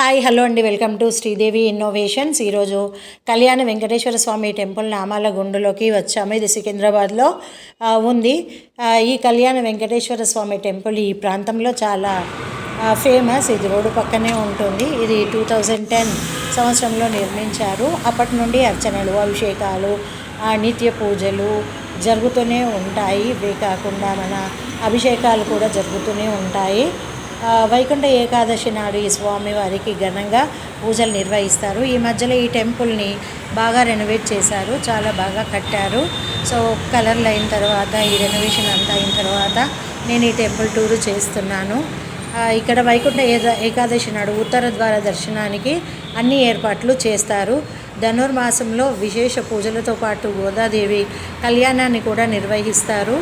Hi hello అండి. Welcome to Sridevi innovations. ఈరోజు కళ్యాణ వెంకటేశ్వర స్వామి temple నామాల గుండులోకి వచ్చాము. ఇది సికింద్రాబాద్లో ఉంది. ఈ కళ్యాణ వెంకటేశ్వర స్వామి టెంపుల్ ఈ ప్రాంతంలో చాలా ఫేమస్. ఇది రోడ్డు పక్కనే ఉంటుంది. ఇది టూ థౌజండ్ టెన్ సంవత్సరంలో నిర్మించారు. అప్పటి నుండి అర్చనలు అభిషేకాలు నిత్య పూజలు జరుగుతూనే ఉంటాయి. ఇవే కాకుండా మన అభిషేకాలు కూడా జరుగుతూనే ఉంటాయి. వైకుంఠ ఏకాదశి నాడు ఈ స్వామివారికి ఘనంగా పూజలు నిర్వహిస్తారు. ఈ మధ్యలో ఈ టెంపుల్ని బాగా రెనోవేట్ చేశారు చాలా బాగా కట్టారు. సో కలర్లు అయిన తర్వాత ఈ రెనోవేషన్ అంతా అయిన తర్వాత నేను ఈ టెంపుల్ టూరు చేస్తున్నాను. ఇక్కడ వైకుంఠ ఏద ఏకాదశి నాడు ఉత్తర ద్వార దర్శనానికి అన్ని ఏర్పాట్లు చేస్తారు. ధనుర్మాసంలో విశేష పూజలతో పాటు గోదాదేవి కళ్యాణాన్ని కూడా నిర్వహిస్తారు.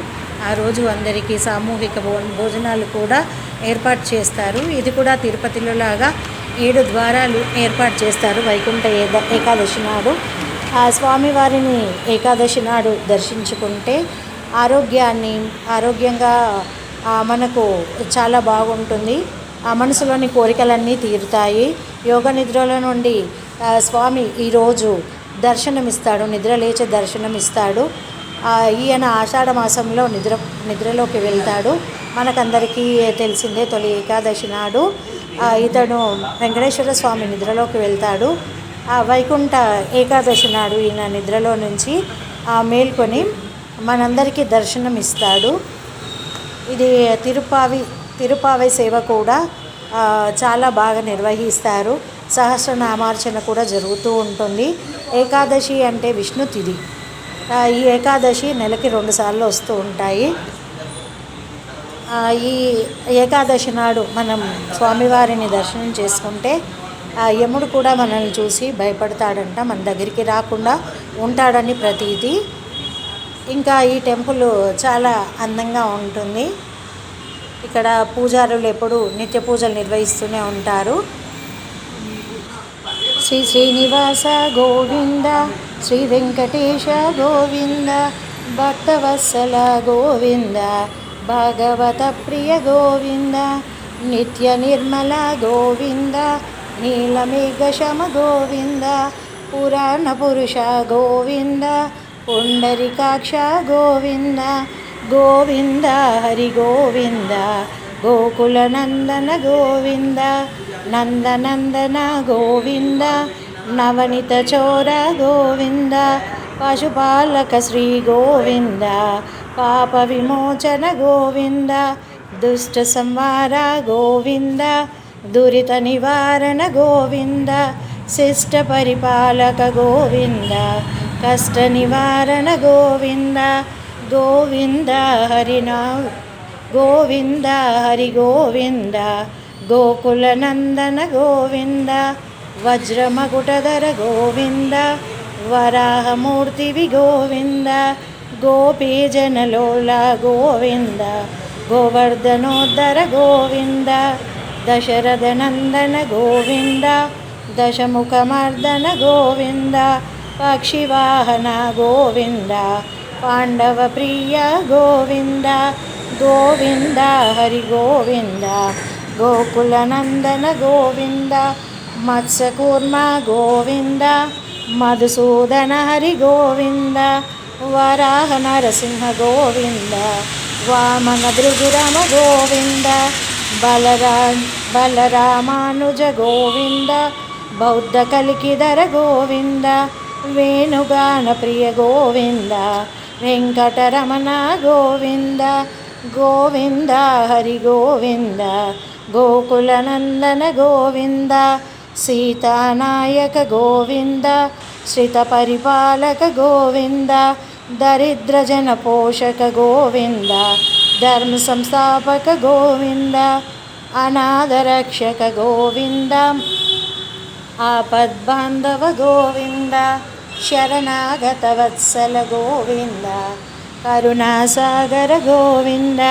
ఆ రోజు అందరికీ సామూహిక భోజనాలు కూడా ఏర్పాటు చేస్తారు. ఇది కూడా తిరుపతిలో లాగా ఏడు ద్వారాలు ఏర్పాటు చేస్తారు. వైకుంఠ ఏద ఏకాదశి నాడు. ఆ స్వామివారిని ఏకాదశి నాడు దర్శించుకుంటే ఆరోగ్యాన్ని ఆరోగ్యంగా మనకు చాలా బాగుంటుంది. ఆ మనసులోని కోరికలన్నీ తీరుతాయి. యోగ నిద్రల నుండి స్వామి ఈరోజు దర్శనమిస్తాడు. నిద్ర లేచి దర్శనమిస్తాడు. ఈయన ఆషాఢ మాసంలో నిద్ర నిద్రలోకి వెళ్తాడు. మనకందరికీ తెలిసిందే తొలి ఏకాదశి నాడు ఇతను ఇతడు వెంకటేశ్వర స్వామి నిద్రలోకి వెళ్తాడు. ఆ వైకుంఠ ఏకాదశి నాడు ఈయన నిద్రలో నుంచి మేల్కొని మనందరికీ దర్శనం ఇస్తాడు ఇది తిరుపావి తిరుపావై సేవ కూడా చాలా బాగా నిర్వహిస్తారు. సహస్రనామార్చన కూడా జరుగుతూ ఉంటుంది. ఏకాదశి అంటే విష్ణు తిది ఈ ఏకాదశి నెలకి రెండు సార్లు వస్తూ ఉంటాయి. ఈ ఏకాదశి నాడు మనం స్వామివారిని దర్శనం చేసుకుంటే ఆ యముడు కూడా మనల్ని చూసి భయపడతాడంట మన దగ్గరికి రాకుండా ఉంటాడని ప్రతీతి. ఇంకా ఈ టెంపుల్ చాలా అందంగా ఉంటుంది. ఇక్కడ పూజారులు ఎప్పుడు నిత్య పూజలు నిర్వహిస్తూనే ఉంటారు. శ్రీ శ్రీనివాస గోవింద శ్రీ వెంకటేశ గోవింద భక్తవత్సల గోవింద భాగవత ప్రియ గోవింద నిత్య నిర్మల గోవింద నీలమేఘ శమ గోవింద పురాణ పురుష గోవింద పుండరికాక్ష గోవింద గోవింద హరి గోవింద గోకులనందన గోవింద నందనందన గోవింద నవనిత చోర గోవింద పశుపాలక శ్రీ గోవింద పాప విమోచన గోవింద దుష్ట సంవార గోవింద దురిత నివారణ గోవింద శిష్ట పరిపాలక గోవింద కష్ట నివారణ గోవింద గోవింద హరినా గోవింద హరి గోవింద గోకులనందన గోవింద వజ్రమకుటధర గోవింద వరాహమూర్తివి గోవింద గోపీజనలోల గోవింద గోవర్ధనోద్ధర గోవింద దశరథనందన గోవింద దశముఖమర్దన గోవింద పక్షివాహన గోవింద పాండవ ప్రియ గోవింద గోవింద హరి గోవింద గోకులనందన గోవింద మత్స్యకూర్మ గోవింద మధుసూదన హరి గోవింద వరాహ నరసింహ గోవింద వామన భృగురమ గోవింద బలరా బలరామానుజ గోవింద బౌద్ధ కలికిధర గోవింద వేణుగాన ప్రియ గోవింద వెంకటరమణ గోవింద గోవింద హరి గోవింద గోకులనందన గోవింద సీతానాయక గోవింద శ్రిత పరిపాలక గోవింద దరిద్ర జన పోషక గోవింద ధర్మ సంస్థాపక గోవింద అనాథరక్షక గోవింద ఆపద్బాంధవ గోవింద శరణాగత వత్సల గోవింద కరుణాసాగర గోవింద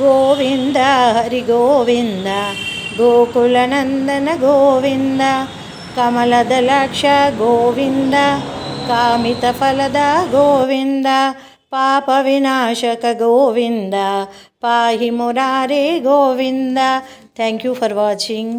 గోవింద హరి గోవింద గోకులనందన గోవింద కమలదలాక్ష గోవింద కామిత ఫలద గోవింద పాప వినాశక గోవింద పాహి మురారే Govinda thank you for watching